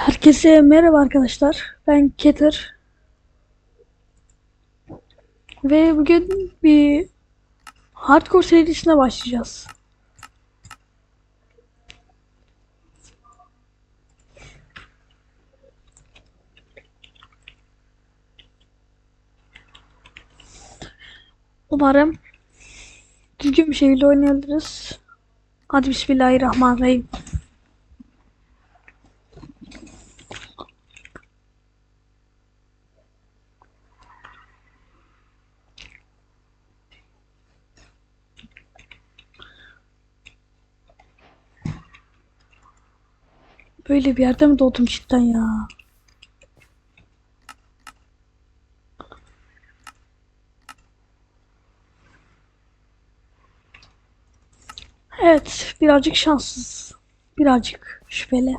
Herkese merhaba arkadaşlar. Ben Keter. Ve bugün bir hardcore serisine başlayacağız. Umarım düzgün bir şekilde oynayabiliriz. Hadi Bismillahirrahmanirrahim. Böyle bir yerde mi doğdum cidden ya? Evet, birazcık şanssız. Birazcık şüpheli.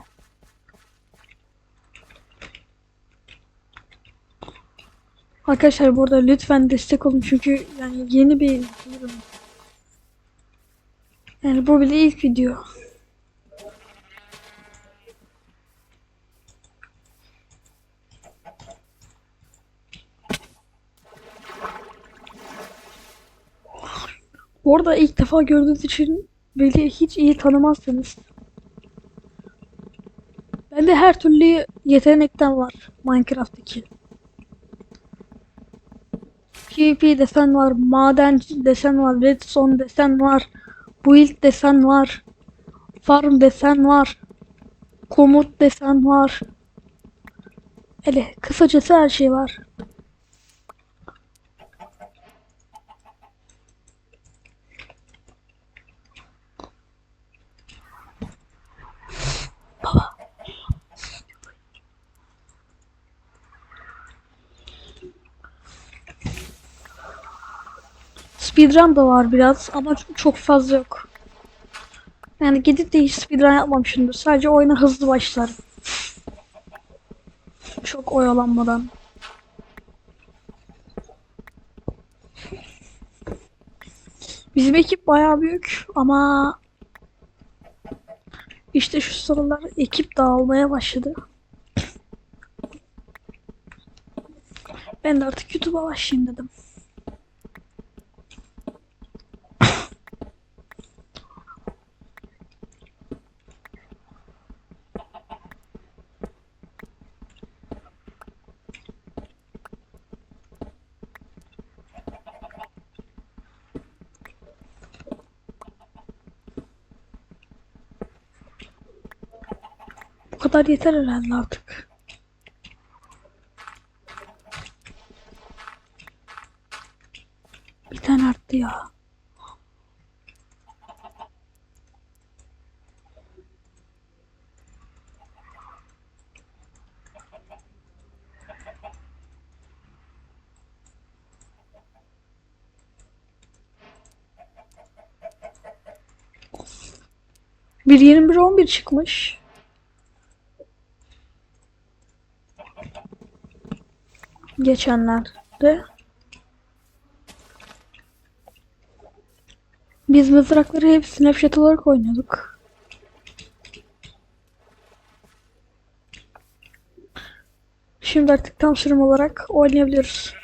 Arkadaşlar burada lütfen destek olun çünkü yani yeni bir ürün. Yani bu bile ilk video. Bu arada ilk defa gördüğünüz için beni hiç iyi tanımazsınız. Bende her türlü yetenekten var Minecraft'taki. PvP desen var, madenci desen var, redstone desen var, build desen var, farm desen var, komut desen var. Öyle kısacası her şey var. Speedrun da var biraz ama çok fazla yok. Yani gidip de hiç speedrun yapmamışımdır. Sadece oyuna hızlı başlarım. Çok oyalanmadan. Bizim ekip bayağı büyük ama işte şu sıralar ekip dağılmaya başladı. Ben de artık YouTube'a başlayayım dedim. Kadar yeter herhalde artık. Bir tane arttı ya. Bir 21 11 çıkmış. Geçenlerde biz mızrakları hep snapshot olarak oynuyorduk. Şimdi artık tam sürüm olarak oynayabiliyoruz.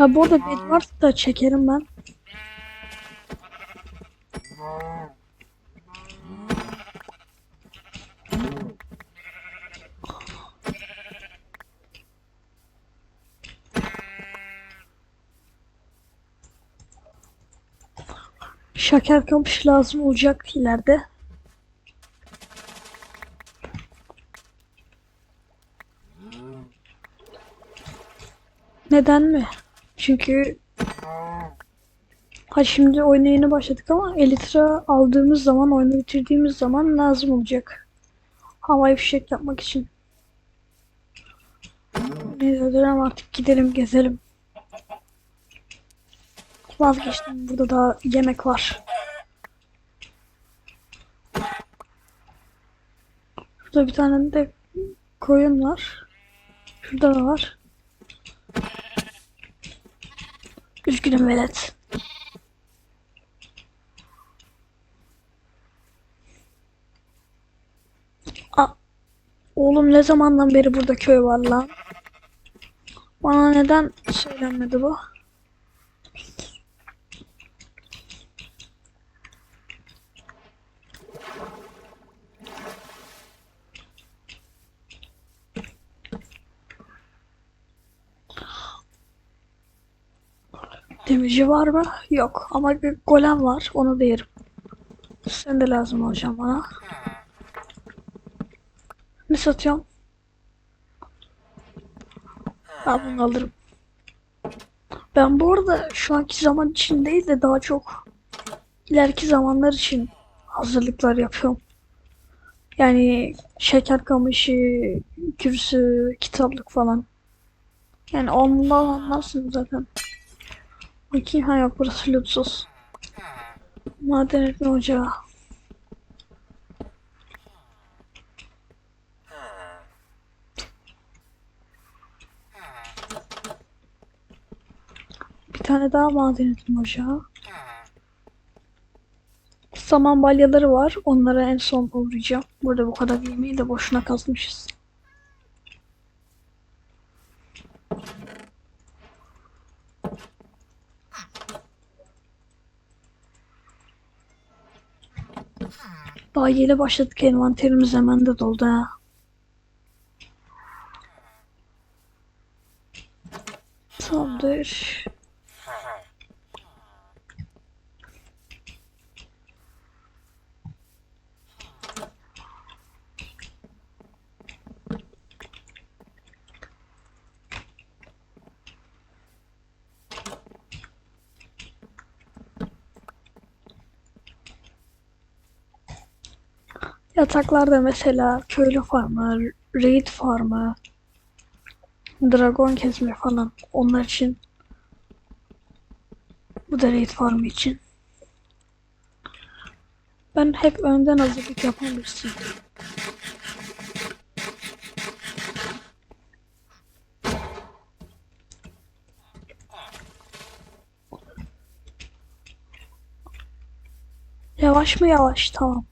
Ha bu arada Bedwars da çekerim ben. Şeker kamış lazım olacak ileride. Neden mi? Çünkü ha şimdi oyuna yeni başladık ama Elytra aldığımız zaman, oyunu bitirdiğimiz zaman lazım olacak. Havai fişek yapmak için. Neyse dönem artık gidelim gezelim. Vazgeçtim. Burada daha yemek var. Burada bir tane de koyun var. Şurada da var. Üzgünüm velet. A Oğlum ne zamandan beri burada köy var lan? Bana neden söylenmedi bu? Demirci var mı? Yok. Ama bir golem var. Onu da yerim. Sen de lazım hocam bana. Ne satıyorum? Ben bunu alırım. Ben bu arada şu anki zaman için değil de daha çok ileriki zamanlar için hazırlıklar yapıyorum. Yani şeker kamışı, kürsü, kitaplık falan. Yani ondan anlarsın zaten. Bakayım ha yok burası lüksüz. Maden etme ocağı. Bir tane daha maden etme ocağı. Saman balyaları var. Onlara en son uğrayacağım. Burada bu kadar yemeği de boşuna kazmışız. Yeni başladık envanterimiz hemen de doldu ha. Tamamdır. Yataklarda mesela köylü farmı, raid farmı, dragon kesme falan onlar için. Bu da raid farmı için. Ben hep önden hazırlık yapan birisiyim. Yavaş mı yavaş tamam.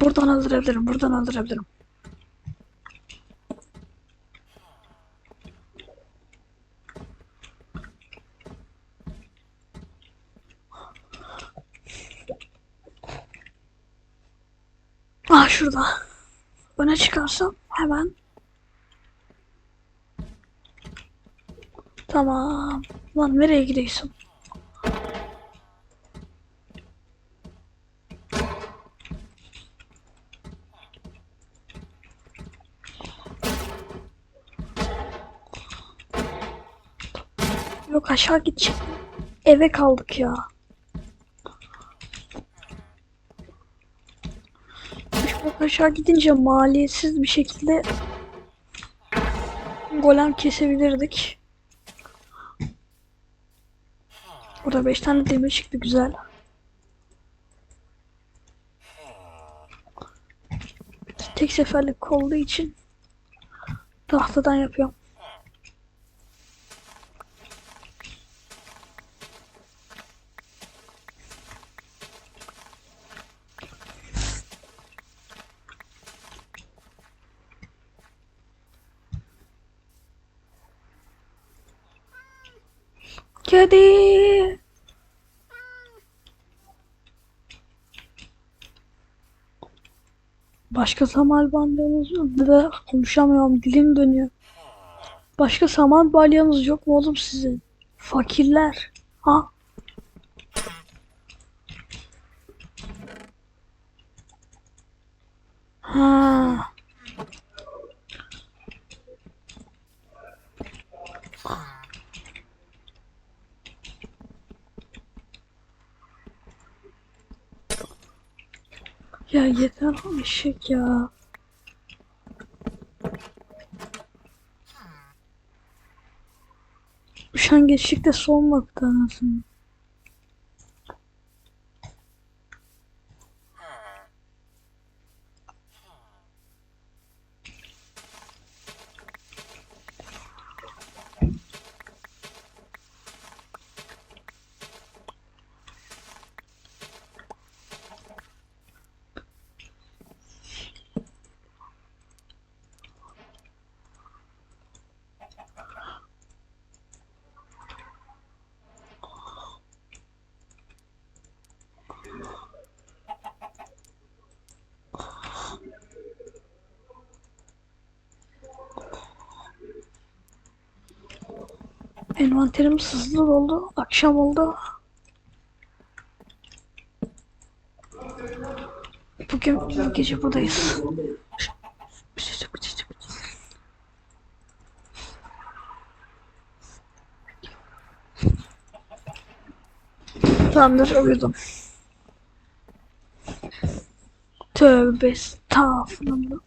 Tamam buradan öldürebilirim. Buradan öldürebilirim. Ah şurada. Öne çıkarsam hemen. Tamam. Lan nereye gidiyorsun? Yok aşağı gidecek. Eve kaldık ya. Yok aşağı gidince maliyetsiz bir şekilde golem kesebilirdik. Burada 5 tane demir çıktı güzel. Tek seferlik olduğu için tahtadan yapıyorum. Başka saman balyanız yok. Da konuşamıyorum. Dilim dönüyor. Başka saman balyanız yok mu oğlum sizin? Fakirler. Ha? Ha. Ya yeter eşek ya. Şu an geçtikte son Envanterim sızlı oldu. Akşam oldu. Bugün bu gece buradayız. Tamamdır uyudum. Tövbe estağfurullah.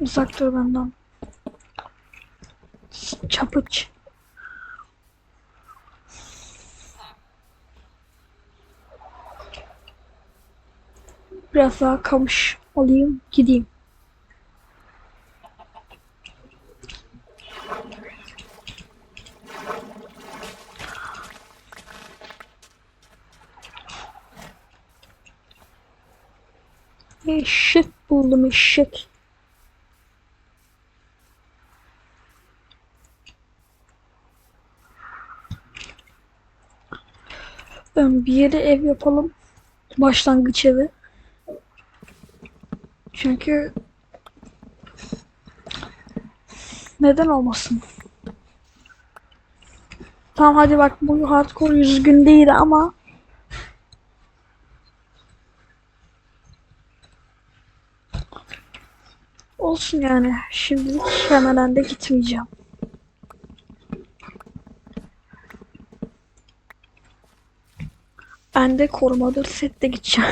Uzak dur benden. Çapıç. Biraz daha kamış alayım gideyim. Eşek buldum eşek. Ben bir yere ev yapalım. Başlangıç evi. Çünkü neden olmasın? Tamam hadi bak bu hardcore yüz gün değil ama olsun yani. Şimdilik hemen de gitmeyeceğim. Ben de korumadır sette gideceğim.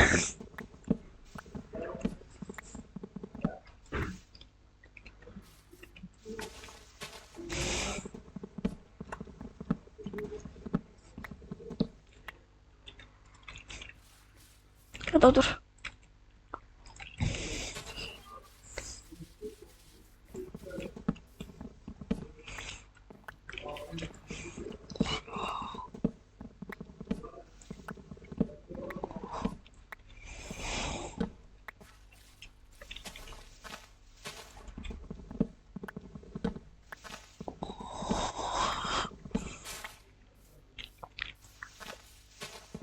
Ya dur.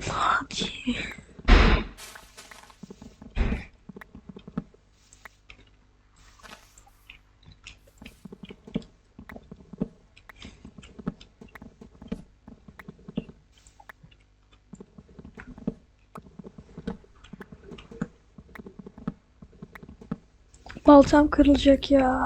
Hadi. Baltam kırılacak ya.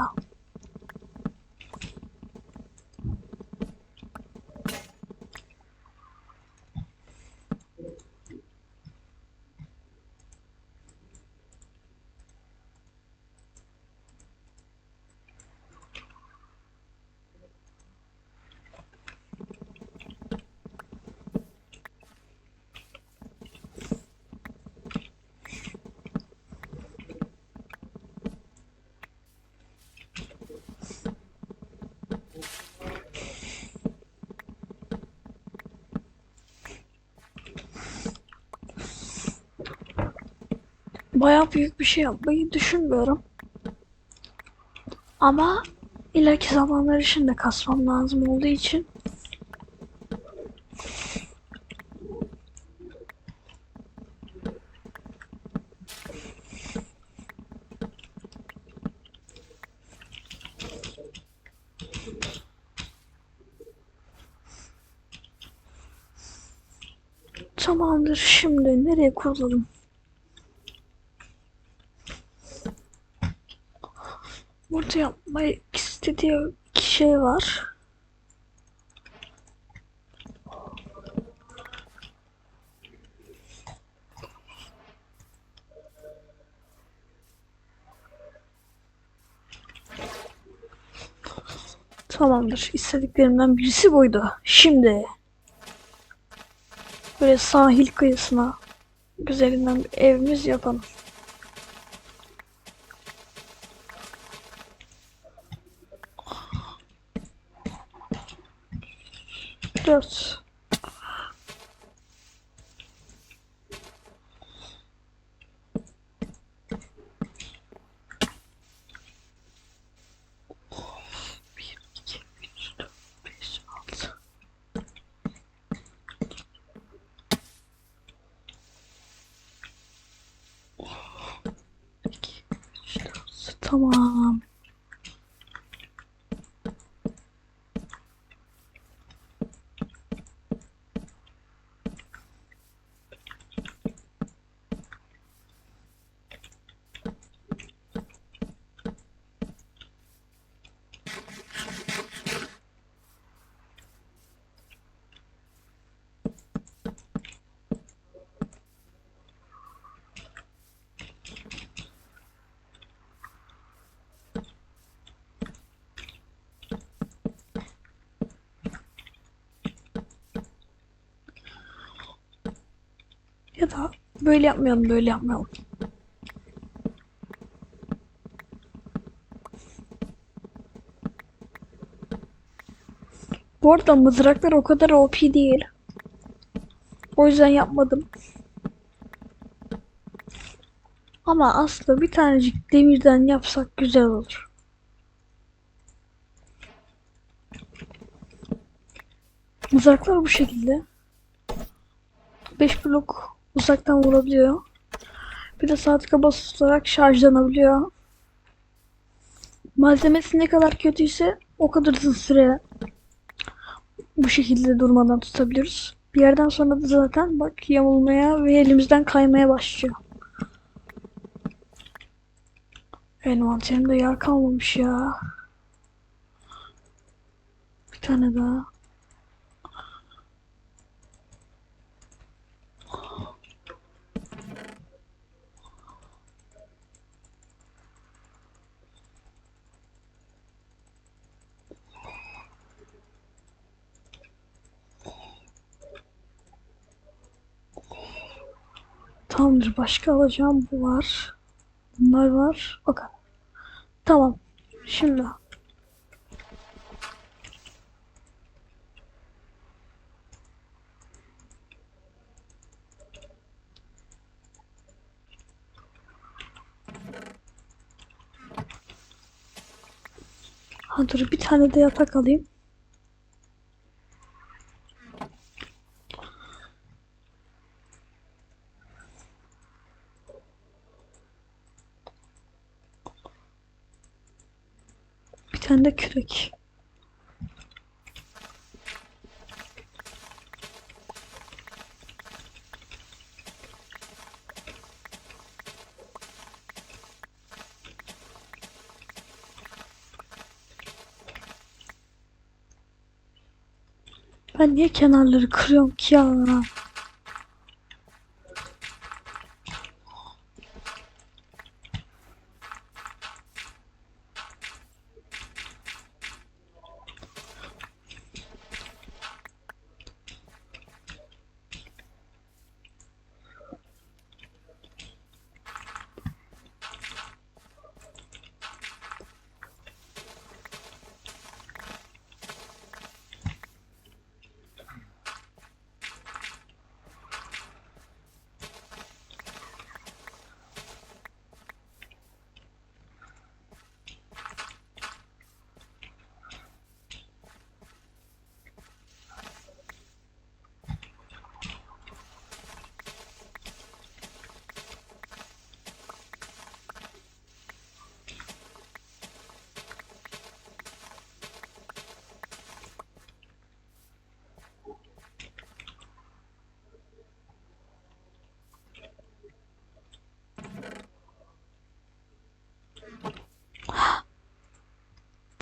Bayağı büyük bir şey yapmayı düşünmüyorum. Ama ileriki zamanlar için de kasmam lazım olduğu için Tamamdır şimdi nereye kuralım? kötü yapmak istediği iki şey var. Tamamdır. İstediklerimden birisi buydu. Şimdi böyle sahil kıyısına güzelinden bir evimiz yapalım. Dört. Bir, Ya da böyle yapmayalım, böyle yapmayalım. Bu arada mızraklar o kadar OP değil. O yüzden yapmadım. Ama aslında bir tanecik demirden yapsak güzel olur. Mızraklar bu şekilde. 5 blok uzaktan vurabiliyor. Bir de sağ tıka basılı tutarak şarjlanabiliyor. Malzemesi ne kadar kötüyse o kadar uzun süre bu şekilde durmadan tutabiliyoruz. Bir yerden sonra da zaten bak yamulmaya ve elimizden kaymaya başlıyor. Envanterimde yer kalmamış ya. Bir tane daha. Tamamdır. Başka alacağım bu var. Bunlar var. O kadar. Tamam. Şimdi. Ha dur bir tane de yatak alayım. Bir kürek. Ben niye kenarları kırıyorum ki ya?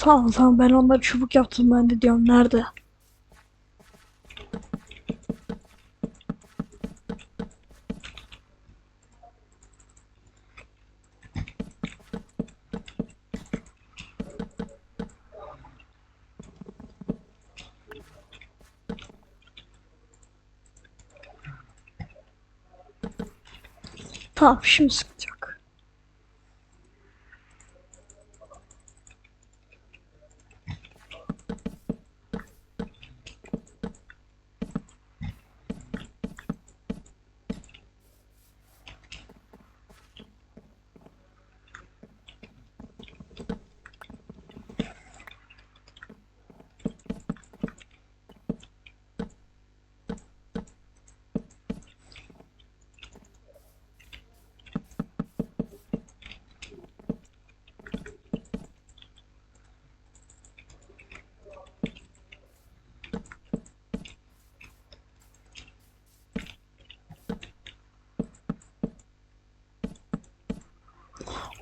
Tamam tamam ben onları çubuk yaptım ben de diyorum nerede? Tamam şimdi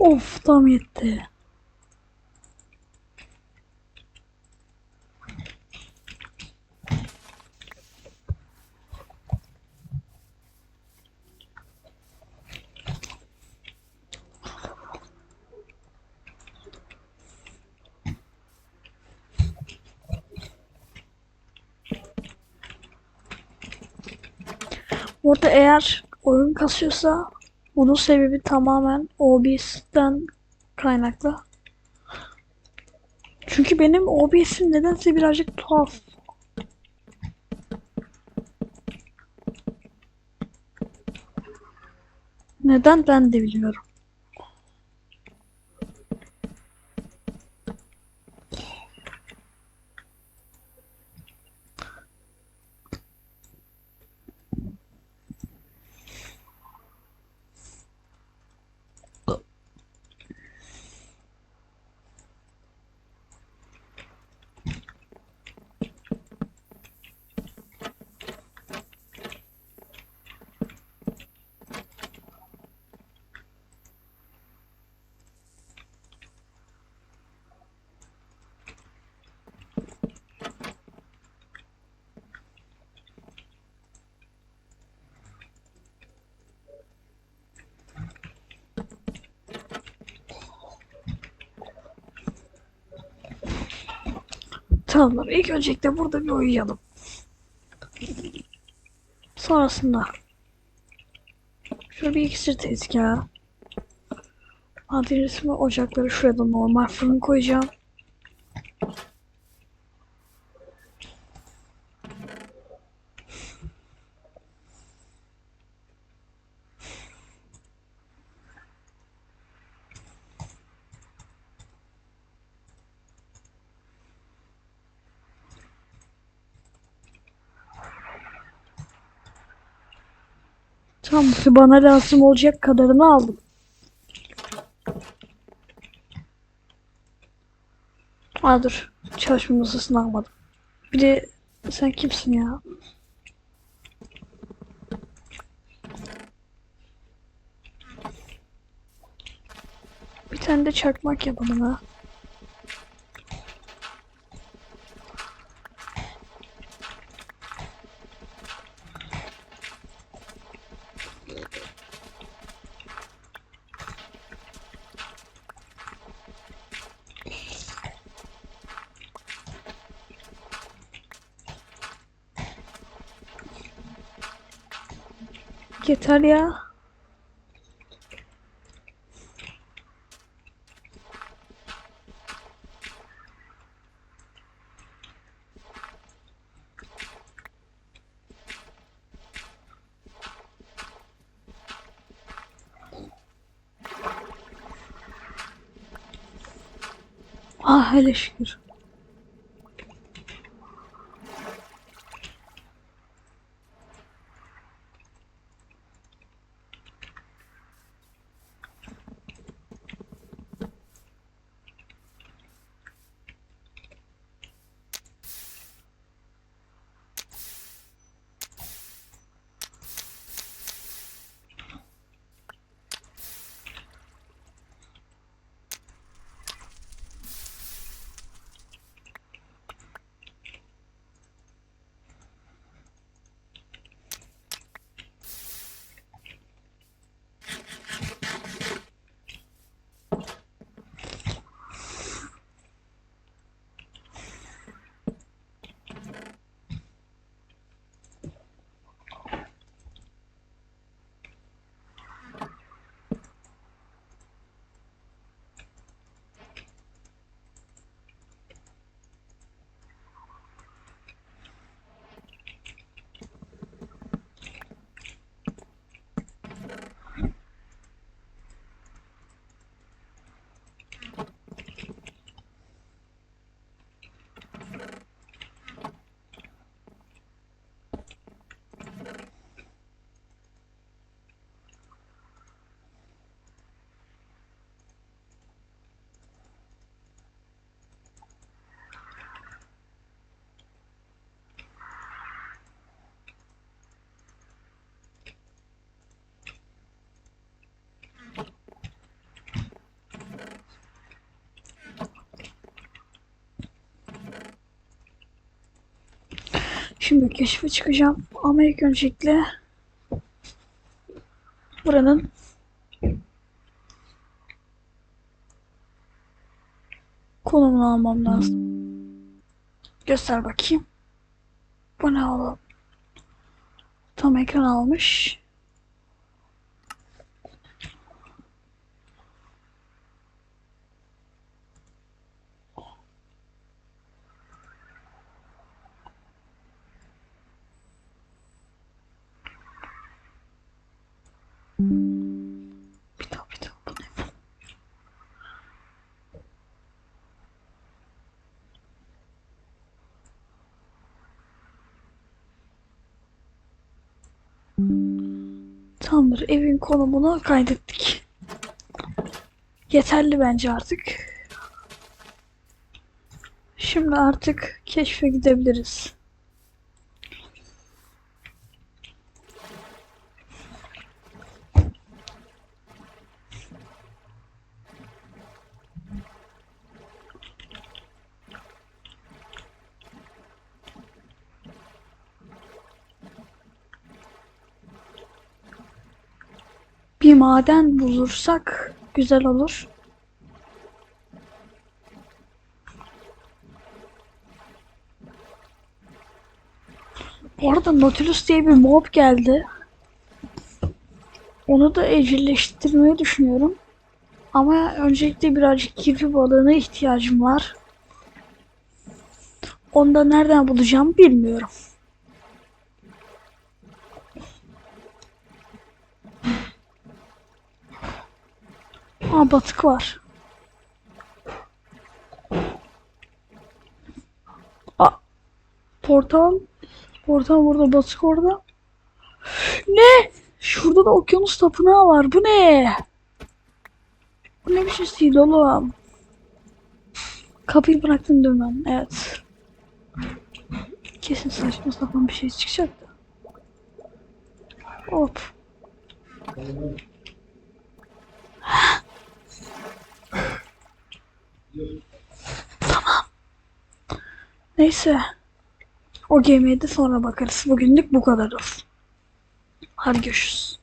Of tam yetti. Orada eğer oyun kasıyorsa bunun sebebi tamamen OBS'ten kaynaklı. Çünkü benim OBS'im nedense birazcık tuhaf. Neden ben de biliyorum. Tamam ilk öncelikle burada bir uyuyalım. Sonrasında şöyle bir iksir tezgahı. Adresimi ocakları şuraya da normal fırın koyacağım. Bana lazım olacak kadarını aldım. Aa dur. Çalışma masasını almadım. Bir de sen kimsin ya? Bir tane de çakmak yapalım ha. Yeter ya. Ah hele şükür. Şimdi keşfe çıkacağım. İlk öncelikle buranın konumunu almam lazım. Göster bakayım. Bu ne oğlum? Tam ekran almış. Tamamdır. Evin konumunu kaydettik. Yeterli bence artık. Şimdi artık keşfe gidebiliriz. Maden bulursak güzel olur. Bu arada Nautilus diye bir mob geldi. Onu da evcilleştirmeyi düşünüyorum. Ama öncelikle birazcık kirpi balığına ihtiyacım var. Onu da nereden bulacağım bilmiyorum. Batık var. Aa, portal. Portal burada, batık orada. Ne? Şurada da okyanus tapınağı var. Bu ne? Bu ne biçim stil oğlum? Kapıyı bıraktım dönmem. Evet. Kesin saçma sapan bir şey çıkacak da. Hop. Neyse. O gemiye de sonra bakarız. Bugünlük bu kadar olsun. Hadi görüşürüz.